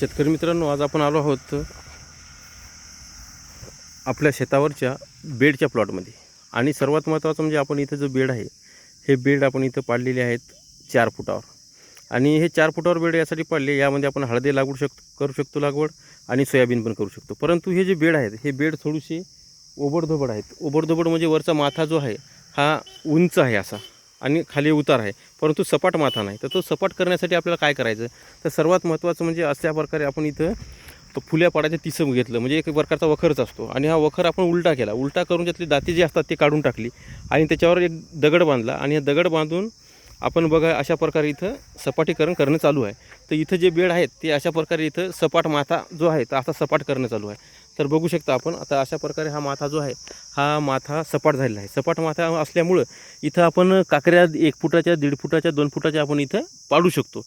शेतकरी मित्रांनो आज आपण आलो आहोत आपल्या शेतावरच्या बेडच्या प्लॉटमध्ये. आणि सर्वात महत्त्वाचं म्हणजे आपण इथं जो बेड आहे हे बेड आपण इथं पाडलेले आहेत चार फुटावर. आणि हे चार फुटावर बेड यासाठी पाडले यामध्ये आपण हळदी लागवड शक करू शकतो लागवड आणि सोयाबीन पण करू शकतो. परंतु हे जे बेड आहेत हे बेड थोडीशी ओबडधोबड आहेत. ओबडधोबड म्हणजे वरचा माथा जो आहे हा उंच आहे असा. आणि खाली उतार आहे. परंतु सपाट माथा नाही. तर तो सपाट करण्यासाठी आपल्याला काय करायचं? तर सर्वात महत्त्वाचं म्हणजे अशा प्रकारे आपण इथं तो फुल्या पाडायचं तिसं घेतलं. म्हणजे एक प्रकारचा वखरच असतो. आणि हा वखर आपण उलटा केला. उलटा करून त्यातली दाती जी असतात ते काढून टाकली. आणि त्याच्यावर एक दगड बांधला. आणि हा दगड बांधून आपण बघा अशा प्रकारे इथं सपाटीकरण करणं चालू आहे. तर इथं जे बेड आहेत ते अशा प्रकारे इथं सपाट माथा जो आहे तर असा सपाट करणं चालू आहे. तर बघू शकता आपण आता अशा प्रकारे हा माथा जो आहे हा माथा सपाट झालेला आहे. सपाट माथा असल्यामुळं इथं आपण काकऱ्या एक फुटाच्या दीड फुटाच्या दोन फुटाच्या आपण इथं पाडू शकतो.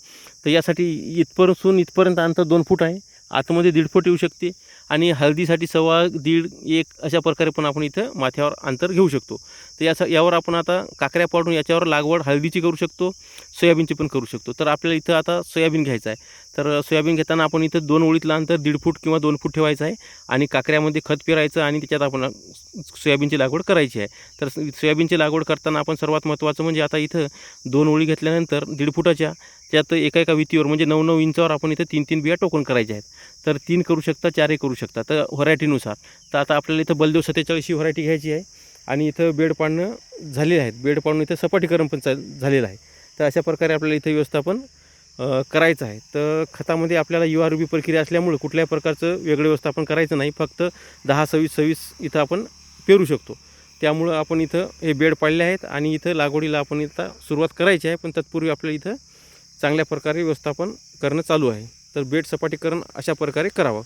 तर यासाठी इथपासून इथपर्यंत अंतर दोन फूट आहे. आतमध्ये दीड फूट येऊ शकते आणि हळदीसाठी सव्वा दीड एक अशा प्रकारे पण आपण इथं माथ्यावर अंतर घेऊ शकतो. तर याचा यावर आपण आता काकऱ्या पाडून याच्यावर लागवड हळदीची करू शकतो सोयाबीनची पण करू शकतो. तर आपल्याला इथं आता सोयाबीन घ्यायचं आहे. तर सोयाबीन घेताना आपण इथं दोन ओळीतलं अंतर दीड फूट किंवा दोन फूट ठेवायचं आहे आणि काकऱ्यामध्ये खत पेरायचं आणि त्याच्यात आपण सोयाबीनची लागवड करायची आहे. तर सोयाबीनची लागवड करताना आपण सर्वात महत्त्वाचं म्हणजे आता इथं दोन ओळी घेतल्यानंतर दीड फुटाच्या त्यात एका एका वितीवर म्हणजे नऊ नऊ इंचावर आपण इथं तीन तीन बिया टोकन करायच्या आहेत. तर तीन करू शकता चारही करू शकता. तर व्हरायटीनुसार. तर आता आपल्याला इथं बलदेव सत्तेचाळीस व्हरायटी घ्यायची आहे आणि इथं बेड पाडणं झालेलं आहे बेड पाडणं इथं सपाटीकरण पण चाल झालेलं आहे. तर अशा प्रकारे आपल्याला इथं व्यवस्थापन करायचं आहे. तर खतामध्ये आपल्याला यू आर बी प्रक्रिया असल्यामुळे कुठल्याही प्रकारचं वेगळं व्यवस्थापन करायचं नाही. फक्त दहा सव्वीस सव्वीस इथं आपण पेरू शकतो. त्यामुळं आपण इथं हे बेड पाडले आहेत आणि इथं लागवडीला आपण इथं सुरुवात करायची आहे. पण तत्पूर्वी आपल्याला इथं चांगल्या प्रकारे व्यवस्थापन करणं चालू आहे. तर बेड सपाटीकरण अशा प्रकारे करावं.